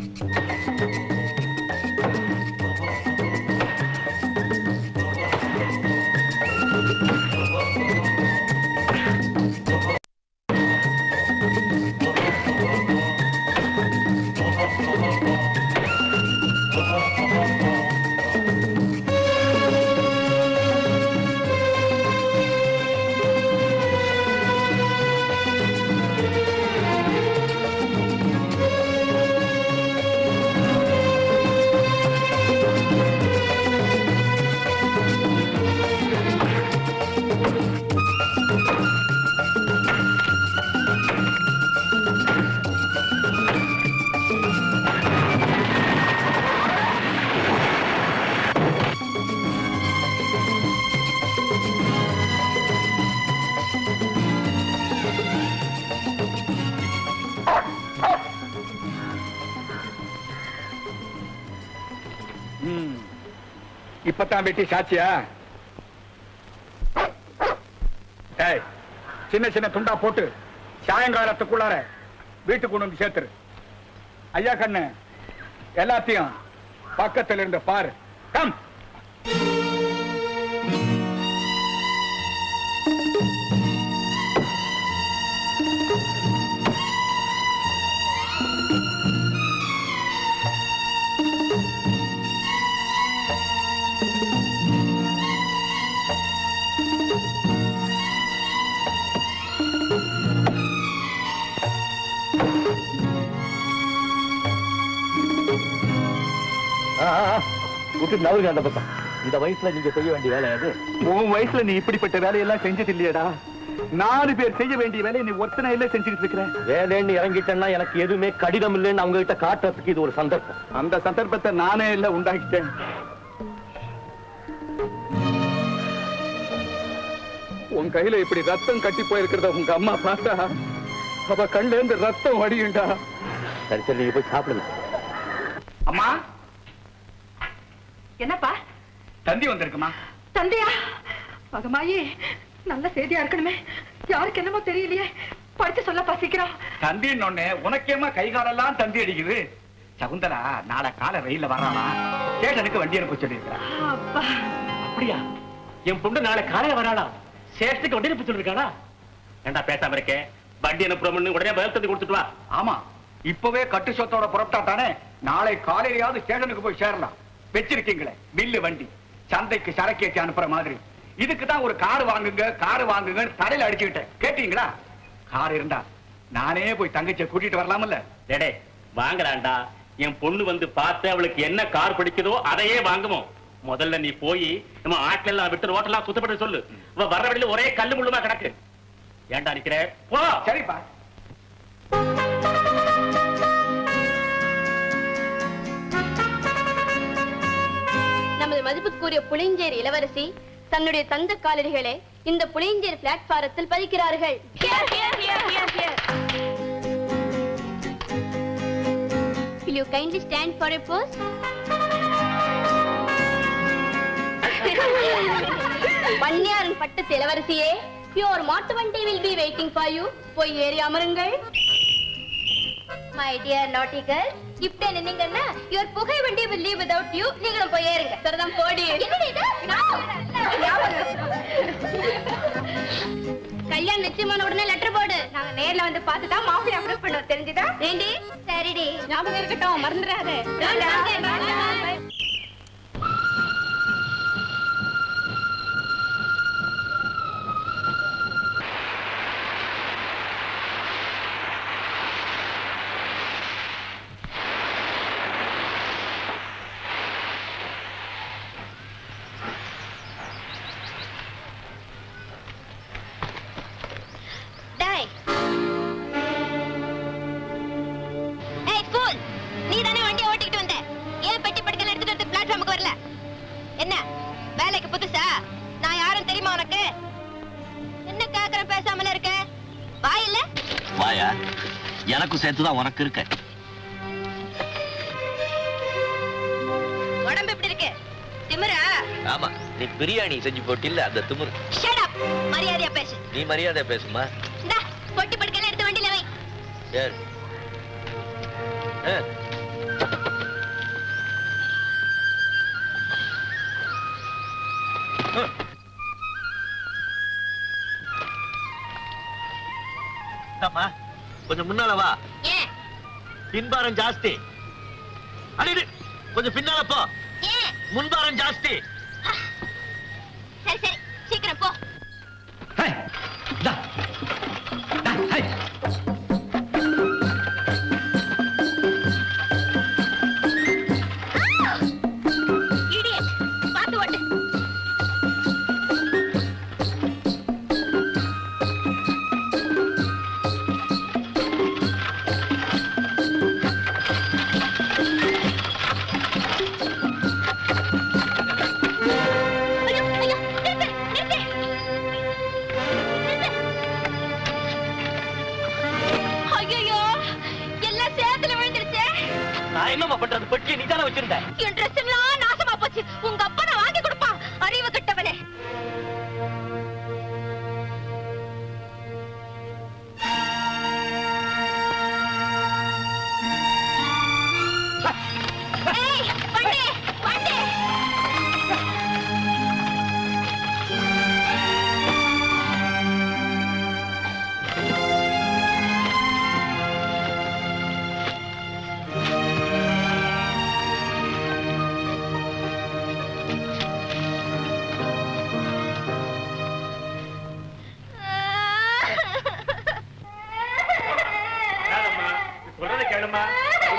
了。இப்பதான் வெட்டி சாட்சியா ஏய் சின்ன சின்ன துண்டா போட்டு சாயங்காலத்துக்குள்ளார வீட்டுக்கு கொண்டு வந்து சேர்த்துரு. ஐயா கண்ணு எல்லாத்தையும் பக்கத்துல இருந்து பாரு. கம் விட்டு நவருங்க அந்த பக்கம். இந்த வயசுல நீங்க செய்ய வேண்டிய வேலை அது உன் வயசுல நீ இப்படிப்பட்ட வேலையெல்லாம் செஞ்சது இல்லையடா. நாலு பேர் செய்ய வேண்டிய வேலையை நீ ஒருத்தனை இல்ல செஞ்சுக்கிட்டு இருக்கிற. வேலைன்னு இறங்கிட்டேன்னா எனக்கு எதுவுமே கடிதம் இல்லைன்னு அவங்க கிட்ட காட்டுறதுக்கு இது ஒரு சந்தர்ப்பம். அந்த சந்தர்ப்பத்தை நானே இல்ல உண்டாக்கிட்டேன். உன் கையில இப்படி ரத்தம் கட்டி போயிருக்கிறத உங்க அம்மா பார்த்தா அவ கண்ணுல இருந்து ரத்தம் வடியுண்டா சரி சரி நீங்க போய் சாப்பிடுங்க. அம்மா? என்னப்பா? தந்தி வந்திருக்குமா? தந்தையா? மகமாயி நல்ல செய்தியா இருக்கணுமே. யாருக்கு என்னமோ தெரியலையே. படிச்சு சொல்லப்பா சீக்கிரம் தந்தின்னு ஒண்ணு உனக்கேமா கை காலெல்லாம் தந்தி அடிக்குது? சகுந்தலா நாளை காலை ரயில்ல வர்றானா ஸ்டேஷனுக்கு வண்டி அனுப்ப சொல்லியிருக்கிறா. அப்பா. அப்படியா? என் பொண்ணு நாளை காலையில வராளா? சேஷத்துக்கு வண்டி அனுப்ப சொல்லிருக்காளா ஏண்டா பேசாம இருக்கேன் வண்டி அனுப்புறோம்னு உடனே பதில் தந்தி கொடுத்துட்டு வா. ஆமா. இப்பவே கட்டு சொத்தோட புறப்பட்டா தானே நாளை காலையிலயாவது ஸ்டேஷனுக்கு போய் சேரலாம். வச்சிருக்கீங்களே மில்லு வண்டி. சந்தைக்கு சரக்கு ஏற்றி அனுப்புற மாதிரி. இதுக்கு தான் ஒரு கார் வாங்குங்க கார் வாங்குங்கன்னு தலையில அடிச்சுக்கிட்டேன். கேட்டீங்களா? கார் இருந்தா நானே போய் தங்கச்சியை கூட்டிட்டு வரலாம்ல. டேடே வாங்கலாண்டா என் பொண்ணு வந்து பார்த்து அவளுக்கு என்ன கார் பிடிக்குதோ அதையே வாங்குவோம் முதல்ல நீ போய் நம்ம ஆட்ல எல்லாம் விட்டு ரோட்டெல்லாம் சுத்தப்பட்டு சொல்லு. அவ வர்ற வழியில ஒரே கல்லு முள்ளுமா கிடக்கு. ஏன்டா நிக்கிற? போ. சரிப்பா. நமது மதிப்புக்குரிய புளிஞ்சேரி இளவரசி தன்னுடைய தந்த காலடிகளை இந்த புளிஞ்சேரி பிளாட்பாரத்தில் பதிக்கிறார்கள். Will you kindly stand for a pose? மன்னியாரன் பட்டத்து இளவரசியே your மாட்டு வண்டி will be waiting for you. போய் ஏறி அமருங்கள். மை டியர் நாட்டி கேர்ள் இப்படி நின்னீங்கன்னா யுவர் புகை வண்டி will leave without you. நீங்களும் போய் ஏறுங்க. சரிதான் போடி. கல்யாணம் நிச்சயமான உடனே லெட்டர் போடு. நாங்க நேர்ல வந்து பார்த்து தான் மாப்பிள்ளை அப்ரூவ் பண்ணுவோம். தெரிஞ்சுதா? ஏண்டி? சரிடி. ஞாபகம் இருக்கட்டும் மறந்துடாத. எனக்கும் சேர்த்துதான் உனக்கு இருக்கு. உடம்பு எப்படி இருக்கு? திமிரா? ஆமா நீ பிரியாணி செஞ்சு போட்டில்ல அந்த திமிரு. ஷட் அப் மரியாதையா பேசு. நீ மரியாதையா பேசுமா இந்தா பொட்டி படுக்கல எடுத்து வண்டில வை. சரி. Huh. கொஞ்சம் முன்னால வா. பின்பாரம் ஜாஸ்தி. அடி கொஞ்சம் பின்னால போ. முன்பாரம் ஜாஸ்தி.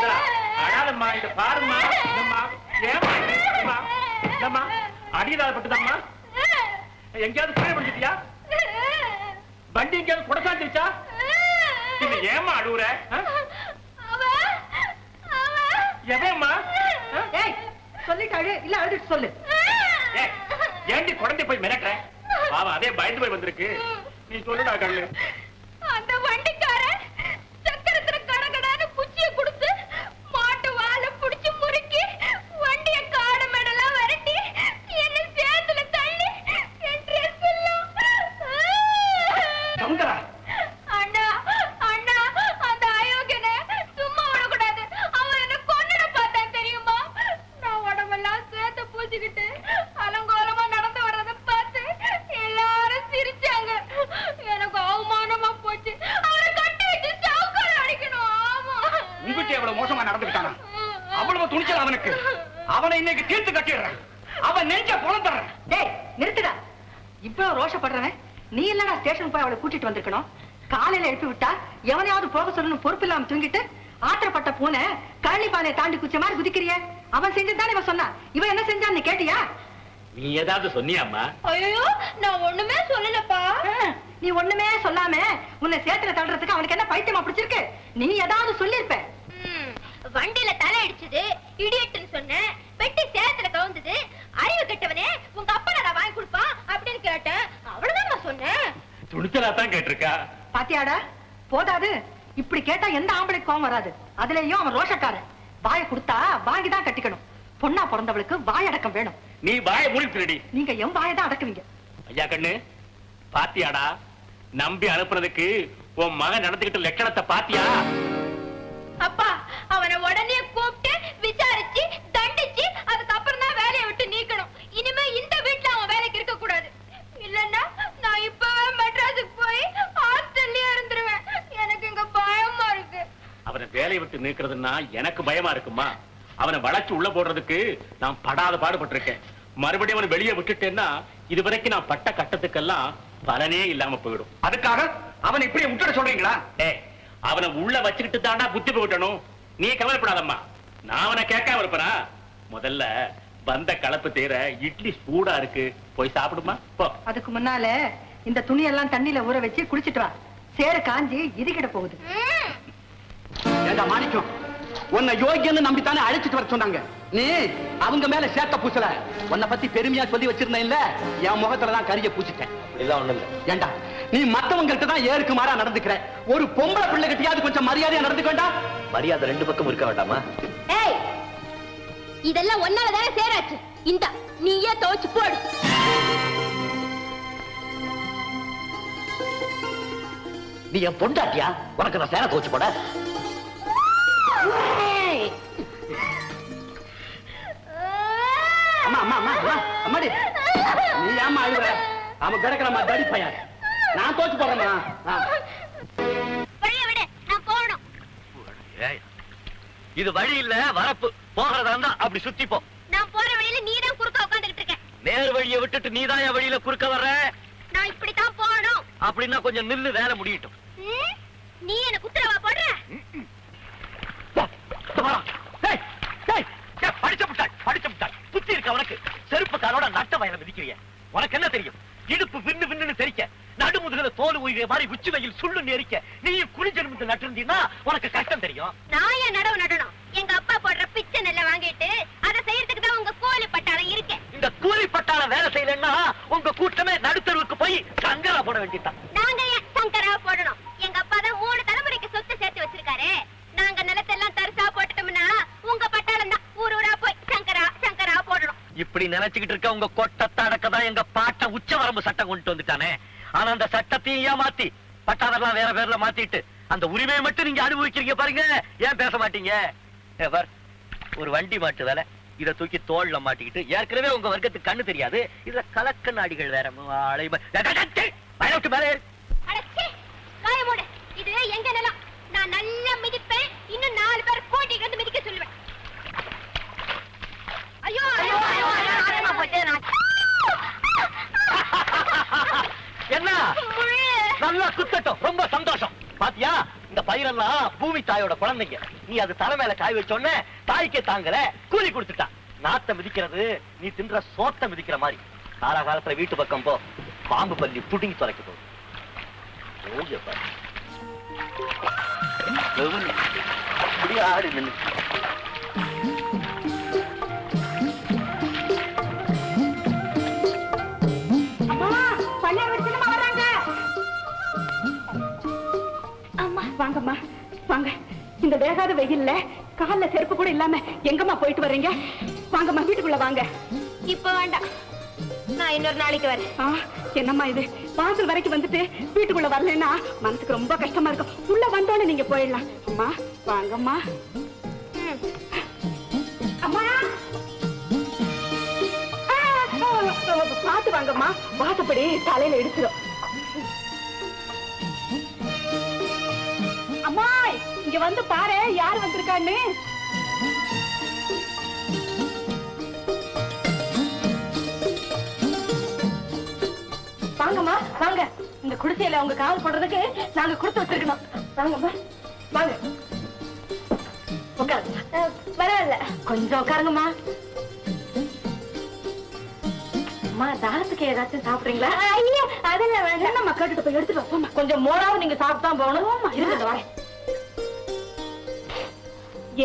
சுந்தரா அழாதம்மா இத இதம்மா ஏமா அடியதாத பட்டுதாம்மா? எங்கேயாவது கீழே விழுந்துட்டியா வண்டி எங்கேயாவது குடசாந்துருச்சா பின்ன ஏமா அழுவுற. எவன்மா சொல்லிட்டாரு இல்ல அழுதுட்டு சொல்லு. ஏண்டி குழந்தை போய் மிரட்டுற? பாவம் அதே பயந்து போய் வந்திருக்கு. நீ சொல்லுடா கண்ணு. இல்லாம தூங்கிட்டு ஆத்திரப்பட்ட பூனை கழனி பானையை தாண்டி குச்ச மாதிரி குதிக்கிறிய? அவன் செஞ்சதுதானே இவன் சொன்னா இவன் என்ன செஞ்சான்னு கேட்டியா? நீ ஏதாவது சொன்னியாம்மா? ஐயோ நான் ஒண்ணுமே சொல்லலப்பா. நீ ஒண்ணுமே சொல்லாம உன்னை சேத்துல தள்ளுறதுக்கு அவனுக்கு என்ன பைத்தியமா பிடிச்சிருக்கு? நீ ஏதாவது சொல்லிருப்ப வண்டியில தலை அடிச்சது இடியட்டுன்னு சொன்னேன். பெட்டி சேத்துல கவுந்தது அறிவு கெட்டவனே உங்க அப்பா நான் வாங்கி கொடுப்பான் அப்படின்னு கேட்டேன். அவ்வளவுதான் நான் சொன்னேன். துணிச்சலா தான் கேட்டிருக்கா. பாத்தியாடா போதாது. இப்படி கேட்டா எந்த ஆம்பளைக்கு கோவம் வராது. அதுலயும் அவன் ரோஷக்காரன். வாயை கொடுத்தா வாங்கிதான் கட்டிக்கணும். பொண்ணா பிறந்தவளுக்கு வாய் அடக்கம் வேணும். நீ வாய மூடிட்டுடி நீங்க என் வாயை தான் அடக்குவீங்க. ஐயா கண்ணு பாத்தியாடா? நம்பி அனுப்புறதுக்கு உன் மகன் நடந்துகிட்ட லட்சணத்தை பாத்தியா? வேலையை விட்டு நீக்கிறதுன்னா எனக்கு பயமா இருக்குமா? அவனை வளைச்சு உள்ள போடுறதுக்கு நான் படாத பாடுபட்டிருக்கேன். மறுபடியும் அவனை வெளியே விட்டுட்டேன்னா இதுவரைக்கும் நான் பட்ட கட்டத்துக்கெல்லாம் பலனே இல்லாம போயிடும். அதுக்காக அவனை இப்படியே விட்டுட சொல்றீங்களா? அவனை உள்ள வச்சுக்கிட்டு தாண்டா புத்தி போட்டணும் நீ கவலைப்படாதம்மா. நான் அவனை கேட்காம இருப்பனா? முதல்ல வந்த கலப்பு தேர இட்லி சூடா இருக்கு. போய் சாப்பிடுமா? போ. அதுக்கு முன்னால இந்த துணியெல்லாம் தண்ணியில ஊற வச்சு குளிச்சிட்டு வா. சேரு காஞ்சி இறுகிட போகுது. ஏண்டா மாணிக்கம்? உன்னை யோகியன்னு நம்பித்தானே அழைச்சிட்டு வர சொன்னாங்க. நீ அவங்க மேல சேத்த பூசல. உன்னை பத்தி பெருமையா சொல்லி வச்சிருந்தேன் இல்ல? என் முகத்துல தான் கரிய பூச்சிட்டேன் இதெல்லாம் ஒண்ணு இல்ல. ஏண்டா நீ மத்தவங்கள்ட்ட தான் ஏருக்கு மாறா நடந்துக்கிற. ஒரு பொம்பளை பிள்ளை கிட்டயாவது கொஞ்சம் மரியாதையா நடந்துக்க வேண்டாம்? மரியாதை ரெண்டு பக்கம் இருக்க வேண்டாமா? ஏய் இதெல்லாம் ஒன்னாலதானே சேராச்சு. இந்த நீயே துவச்சு போடு. நீ என் பொண்டாட்டியா? உனக்கு நான் சேர தோச்சு போட? அவன் கிடக்கிறம்மா தடி பையன். நான் தோச்சு போடுறேம்மா. இது வழி இல்ல வரப்பு. போகிறதா இருந்தா அப்படி சுத்தி போ. நான் போற வழியில நீ தான் குறுக்க உட்காந்துக்கிட்டு இருக்க நேர் வழியை விட்டுட்டு நீதான் என் வழியில குறுக்க வர்ற? நான் இப்படித்தான் போகணும். அப்படின்னா கொஞ்சம் நில்லு வேலை முடியட்டும்? நீ என்ன குத்துறவா போடுற? படிச்ச முட்டாள், படிச்ச முட்டாள். புத்தி இருக்க உனக்கு? செருப்பு காலோட நட்ட வயல மிதிக்கிறிய. உனக்கு என்ன தெரியும்? இடுப்பு விண்ணு விண்ணுன்னு தெரிக்க நடுமுதுகுல தோல் உயிரை மாதிரி உச்சி வெயில் சுள்ளு நெரிக்க நீயும் குளிஞ்செலும்பு நட்டிருந்தீன்னா உனக்கு கஷ்டம் தெரியும். நான் ஏன் நடவு நடணும்? எங்க அப்பா போடுற பிச்சை நெல்ல வாங்கிட்டு அதை செய்யறதுக்கு தான் உங்க கோழி பட்டாளம் இருக்கேன் இந்த கூலி பட்டாள வேலை செய்யலன்னா உங்க கூட்டமே நடுத்தருவுக்கு போய் சங்கரா போட வேண்டியதுதான். நாங்க சங்கரா போடணும் எங்க அப்பா தான் மூணு தலைமுறைக்கு சொத்து சேர்த்து வச்சிருக்காரு நாங்க நிலத்தெல்லாம் தரிசா போட்டுட்டோம்னா உங்க பட்டாளம் தான் ஊர் ஊரா போய் சங்கரா சங்கரா போடணும் இப்படி நினைச்சுக்கிட்டு இருக்க உங்க கொட்டத்தை அடக்கதான் எங்க பாட்ட உச்ச வரம்பு சட்டம் கொண்டு வந்துட்டானே. ஆனா அந்த சட்டத்தையும் ஏமாத்தி பட்டாளர்லாம் வேற பேர்ல மாத்திட்டு அந்த உரிமையை மட்டும் நீங்க அனுபவிக்கிறீங்க பாருங்க. ஏன் பேச மாட்டீங்க? ஒரு வண்டி மாட்டு வேலை. இத தூக்கி தோல்ல மாட்டிக்கிட்டு ஏற்கனவே உங்க வர்க்கத்துக்கு கண்ணு தெரியாது. இதுல கலக்க நாடிகள் வேற மேலே இது எங்க நிலம்? நான் நல்லா மிதிப்பேன். இன்னும் நாலு பேர் போட்டிக்கு வந்து மிதிக்க சொல்லுவேன். ஐயோ ஐயோ ஐயோ ஐயோ நாசமா போச்சு. நான் என்ன. நல்லா குத்தட்டும். ரொம்ப சந்தோஷம். பாத்தியா? இந்த பயிரெல்லாம் பூமி தாயோட குழந்தைங்க. நீ அது தலை மேல காய் வச்சோன்னே தாய்க்கே தாங்கல கூலி கொடுத்துட்டா. நாத்த மிதிக்கிறது நீ தின்ற சோத்த மிதிக்கிற மாதிரி. காலாகாலத்துல வீட்டு பக்கம் போ. பாம்பு பள்ளி புடுங்கி தொலைக்க போகுது ஆடு நின்னு. வாங்கம்மா வாங்க இந்த வேகாத வெயில்ல கால்ல செருப்பு கூட இல்லாம எங்கம்மா போயிட்டு வர்றீங்க வாங்கம்மா வீட்டுக்குள்ள வாங்க இப்ப வேண்டாம் நான் இன்னொரு நாளைக்கு வரேன் என்னம்மா இது வாசல் வரைக்கும் வந்துட்டு வீட்டுக்குள்ள வரலைன்னா மனசுக்கு ரொம்ப கஷ்டமா இருக்கும் உள்ள வந்தோடனே நீங்க போயிடலாம் அம்மா வாங்கம்மா. அம்மா பார்த்து வாங்கம்மா வாசப்படி தலையில இடிச்சிடும் இங்க வந்து பாரு யார் வந்திருக்கான்னு. வாங்கம்மா வாங்க. இந்த குடிசையில உங்க காவல் போடுறதுக்கு நாங்க கொடுத்து வச்சிருக்கணும். வாங்கம்மா வாங்க. உட்காருங்க. பரவாயில்ல. கொஞ்சம் உட்காருங்கம்மா. அம்மா தாரத்துக்கு ஏதாச்சும் சாப்பிடுறீங்களா? ஐயோ அதெல்லாம் வேண்டாம். என்னம்மா கேட்டுட்டு போய் எடுத்துட்டு. கொஞ்சம் மோராவது நீங்க சாப்பிட்டு தான் போகணும் இருங்க வரேன்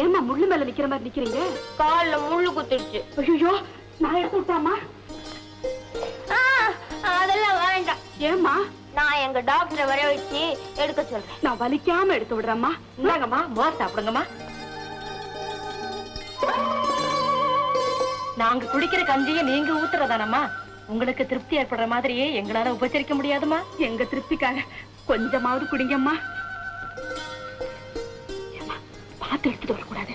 ஏம்மா முள்ளு மேல நிக்கிற மாதிரி நிக்கிறீங்க? கால்ல முள்ளு குத்திடுச்சு ஐயோ நான் எடுத்து விட்டாமா ஆ, அதெல்லாம் வேண்டாம். ஏம்மா? நான் எங்க டாக்டரை வர வச்சு எடுக்க சொல்றேன். நான் வலிக்காம எடுத்து விடுறேம்மா. இந்தாங்கம்மா மோர் சாப்பிடுங்கம்மா. நாங்க குடிக்கிற கஞ்சியை நீங்க ஊத்துறதானம்மா? உங்களுக்கு திருப்தி ஏற்படுற மாதிரியே எங்களால உபச்சரிக்க முடியாதுமா எங்க திருப்திக்காக கொஞ்சமாவது குடிங்கம்மா. பார்த்து எடுத்துட்டு வரக்கூடாது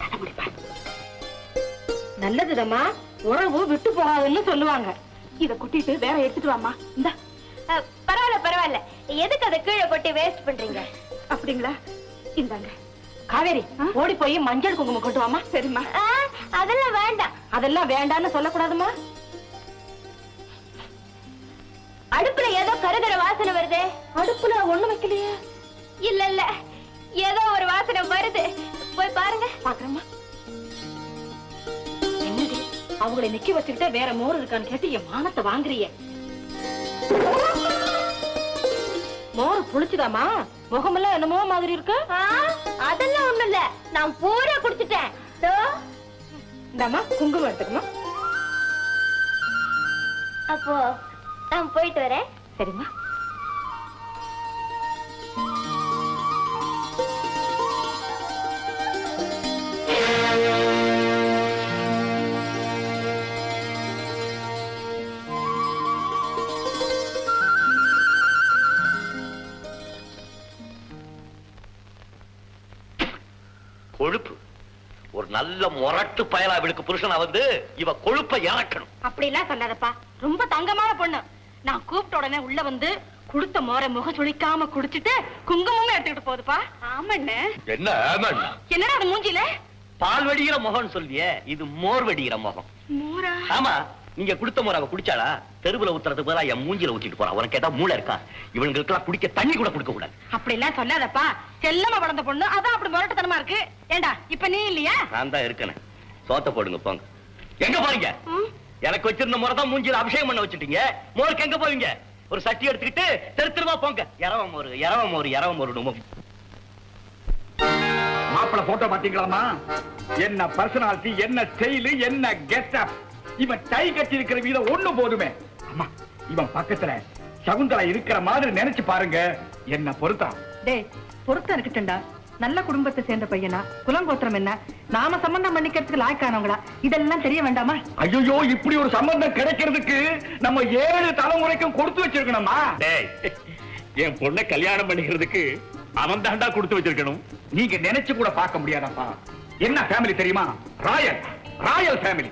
தலைமுடி பாரு. நல்லதுதம்மா உறவு விட்டு போகாதுன்னு சொல்லுவாங்க. இத கொட்டிட்டு வேற எடுத்துட்டு வாமா இந்த. பரவாயில்ல பரவாயில்ல. எதுக்கு அதை கீழே கொட்டி வேஸ்ட் பண்றீங்க? அப்படிங்களா? இந்தாங்க. காவேரி ஓடி போய் மஞ்சள் குங்குமம் கொண்டு வாமா சரிம்மா. அதெல்லாம் வேண்டாம். அதெல்லாம் வேண்டான்னு சொல்லக்கூடாதுமா அடுப்புல ஏதோ கருகிற வாசனை வருதே. அடுப்புல ஒண்ணு வைக்கலையே. இல்ல இல்ல. ஏதோ வாசனை வருது. போய் பாருங்க. பாக்குறேம்மா என்னடி அவங்களை நிக்க வச்சுக்கிட்டே வேற மோர் இருக்கான்னு கேட்டு என் மானத்தை வாங்குறிய. மோர் புளிச்சுதாமா முகமெல்லாம் என்னமோ மாதிரி இருக்கு. அதெல்லாம் ஒண்ணும் இல்ல. நான் பூரா குடிச்சிட்டேன். தோ, இந்தாம்மா குங்குமம் எடுத்துக்கமா அப்போ நான் போயிட்டு வரேன். சரிம்மா. நல்ல முரட்டு பயலா இவளுக்கு புருஷனா வந்து இவ கொழுப்பை இறக்கணும். அப்படிலாம் சொல்லாதப்பா. ரொம்ப தங்கமான பொண்ணு. நான் கூப்பிட்ட உடனே உள்ள வந்து குடுத்த மோரை முக சுளிக்காம குடிச்சிட்டு குங்குமமும் எடுத்துக்கிட்டு போகுதுப்பா ஆமாண்ணே. என்ன ஆமாண்ணா? என்னடா அது மூஞ்சில பால் வடிகிற முகம்னு சொல்லியே இது மோர் வடிகிற முகம். மோரா? ஆமா. நீங்க குடுத்த மோர் அவ குடிச்சாளா? தெருவுல ஊத்துறதுக்கு பதிலா என் மூஞ்சில ஊத்திட்டு போறா. உனக்கு கேட்டா மூளை இருக்கா? இவங்களுக்கு எல்லாம் குடிக்க தண்ணி கூட கொடுக்க கூடாது அப்படி எல்லாம் சொல்லாதப்பா. செல்லமா வளர்ந்த பொண்ணு அதான் அப்படி முரட்டுத்தனமா இருக்கு. ஏண்டா இப்ப நீ இல்லையா? நான் தான் இருக்கேன். சோத்த போடுங்க போங்க. எங்க போறீங்க? ம்? எனக்கு வச்சிருந்த முறை தான் மூஞ்சில அபிஷேகம் பண்ண வச்சுட்டீங்க. மோருக்கு எங்க போவீங்க? ஒரு சட்டி எடுத்துக்கிட்டு தெரு தெருவா போங்க. இரவ மோர் இரவ மோர் இரவ மோர் மாப்பிள போட்டோ பாத்தீங்களாமா என்ன பர்சனாலிட்டி என்ன ஸ்டைல் என்ன கெட்டப் இவன் டை கட்டி இருக்கிற வீதம் ஒண்ணு போதுமே. அம்மா இவன் பக்கத்துல சகுந்தலா இருக்கிற மாதிரி நினைச்சு பாருங்க. என்ன பொறுத்தா டேய் பொறுத்த இருக்கட்டும்டா. நல்ல குடும்பத்தை சேர்ந்த பையனா? குலங்கோத்திரம் என்ன? நாம சம்பந்தம் பண்ணிக்கிறதுக்கு லாய்க்கானவங்களா? இதெல்லாம் தெரிய வேண்டாமா? ஐயோ இப்படி ஒரு சம்பந்தம் கிடைக்கிறதுக்கு நம்ம ஏழு தலைமுறைக்கும் கொடுத்து வச்சிருக்கணுமா? டேய் என் பொண்ணை கல்யாணம் பண்ணிக்கிறதுக்கு அவன் தாண்டா கொடுத்து வச்சிருக்கணும். நீங்க நினைச்சு கூட பார்க்க முடியாதப்பா. என்ன ஃபேமிலி தெரியுமா? ராயல். ராயல் ஃபேமிலி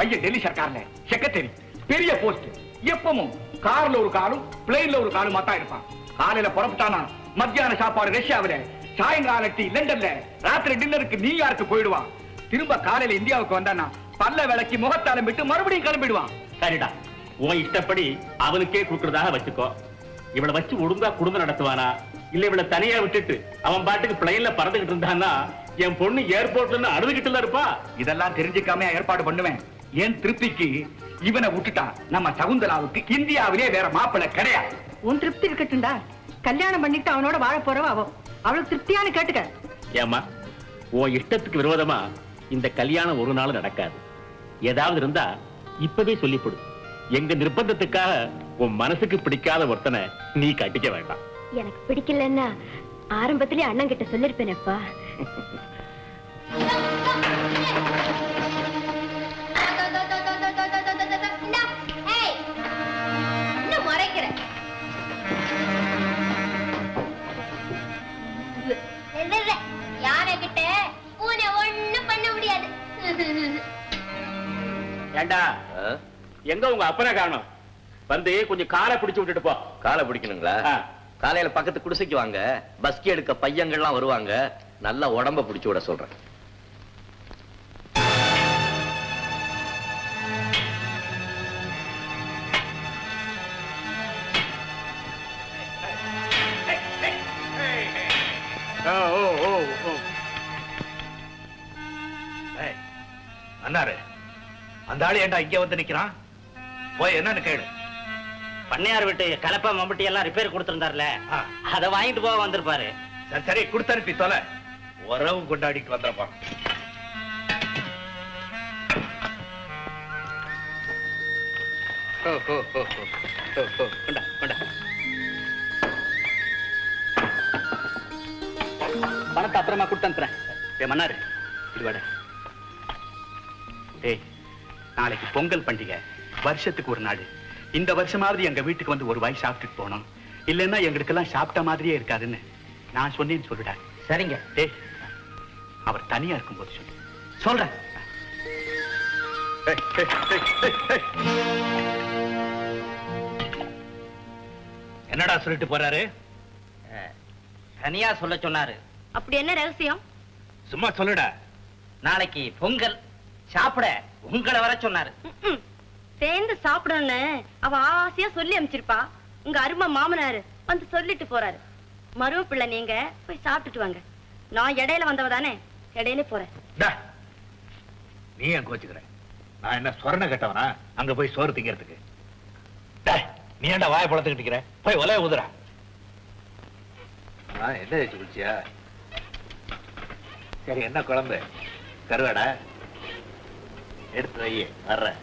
பையன் டெல்லி சர்க்கார்ல செக்ரட்டரி பெரிய போஸ்ட் எப்பவும் கார்ல ஒரு காலும் பிளேன்ல ஒரு காலுமா தான் இருப்பான். காலையில புறப்பட்டானா மத்தியான சாப்பாடு ரஷ்யாவில சாயங்கால டீ லண்டன்ல ராத்திரி டின்னருக்கு நியூயார்க்கு போயிடுவான் திரும்ப காலையில இந்தியாவுக்கு வந்தானா பல்ல விளக்கி முகத்தாலம் விட்டு மறுபடியும் கிளம்பிடுவான் சரிடா உன் இஷ்டப்படி அவனுக்கே கொடுக்கறதாக வச்சுக்கோ. இவளை வச்சு ஒழுங்கா குடும்பம் நடத்துவானா? இல்ல இவளை தனியா விட்டுட்டு அவன் பாட்டுக்கு பிளைன்ல பறந்துகிட்டு இருந்தான்னா என் பொண்ணு ஏர்போர்ட்ல இருந்து அழுதுகிட்டுல இருப்பா. இதெல்லாம் தெரிஞ்சுக்காம ஏற்பாடு பண்ணுவேன்? ஏன் திருப்திக்கு இவனை விட்டுட்டா நம்ம சகுந்தலாவுக்கு இந்தியாவிலே வேற மாப்பிள்ளை கிடையாது. உன் திருப்தி இருக்கட்டும்டா. கல்யாணம் பண்ணிட்டு அவனோட வாழ போறவ அவ அவளுக்கு திருப்தியான்னு கேட்டுக்க. ஏமா உன் இஷ்டத்துக்கு விரோதமா இந்த கல்யாணம் ஒரு நாள் நடக்காது. ஏதாவது இருந்தா இப்பவே சொல்லிப்படு எங்க நிர்பந்தத்துக்காக உன் மனசுக்கு பிடிக்காத ஒருத்தனை நீ கட்டிக்க வேண்டாம். எனக்கு பிடிக்கலன்னா ஆரம்பத்திலே அண்ணன் கிட்ட சொல்லிருப்பேனப்பா. ஏண்டா? எங்க உங்க அப்பனை காணும்? வந்து கொஞ்சம் காலை பிடிச்சு விட்டுட்டு போ. காலை பிடிக்கணுங்களா. காலையில பக்கத்து குடிசைக்கு வாங்க. பஸ்கி எடுக்க பையங்கள்லாம் வருவாங்க. நல்லா உடம்ப பிடிச்சு விட சொல்றேன். அந்த ஆளு இங்க வந்து நிக்கிறான்? போய் என்னன்னு கேளு. பண்ணையார் வீட்டு கலப்பை மம்பட்டி எல்லாம் ரிப்பேர் கொடுத்திருந்தார்ல. அத வாங்கிட்டு போக வந்திருப்பாரு. சரி, சரி கொடுத்தனுப்பி தொலை. உறவு ஓ ஓ கொண்டா கொண்டா. பணத்தை அப்புறமா கொடுத்து அனுப்புறேன். மன்னாரு இது வாடா. நாளைக்கு பொங்கல் பண்டிகை. வருஷத்துக்கு ஒரு நாள். இந்த வருஷமாவது எங்க வீட்டுக்கு வந்து ஒரு வாய் சாப்பிட்டுட்டு போனோம் இல்லைன்னா எங்களுக்கெல்லாம் சாப்பிட்ட மாதிரியே இருக்காதுன்னு நான் சொன்னேன்னு சொல்லுடா. சரிங்க. டேய் அவர் தனியா இருக்கும்போது சொல்லு. சொல்றேன். என்னடா சொல்லிட்டு போறாரு? தனியா சொல்ல சொன்னாரு. அப்படி என்ன ரகசியம்? சும்மா சொல்லுடா. நாளைக்கு பொங்கல். சாப்பிட. உங்களை வர சொன்னாரு. சேர்ந்து சாப்பிடணும்னு அவ ஆசையா சொல்லி அனுப்பிச்சிருப்பா உங்க அருமை மாமனாரு வந்து சொல்லிட்டு போறாரு. மருவ பிள்ளை நீங்க போய் சாப்பிட்டுட்டு வாங்க. நான் இடையில வந்தவ தானே இடையில போறேன். நீ ஏன் கோச்சுக்கிற? நான் என்ன சொரண கட்டவனா? அங்க போய் சோறு திங்கிறதுக்கு. டேய், நீ ஏன்டா வாய பழத்துக்கிட்டு போய் ஒலைய ஊதுறா என்ன வச்சு குடிச்சியா சரி என்ன குழம்பு? கருவாடா? எடுத்து வை வர்றேன்.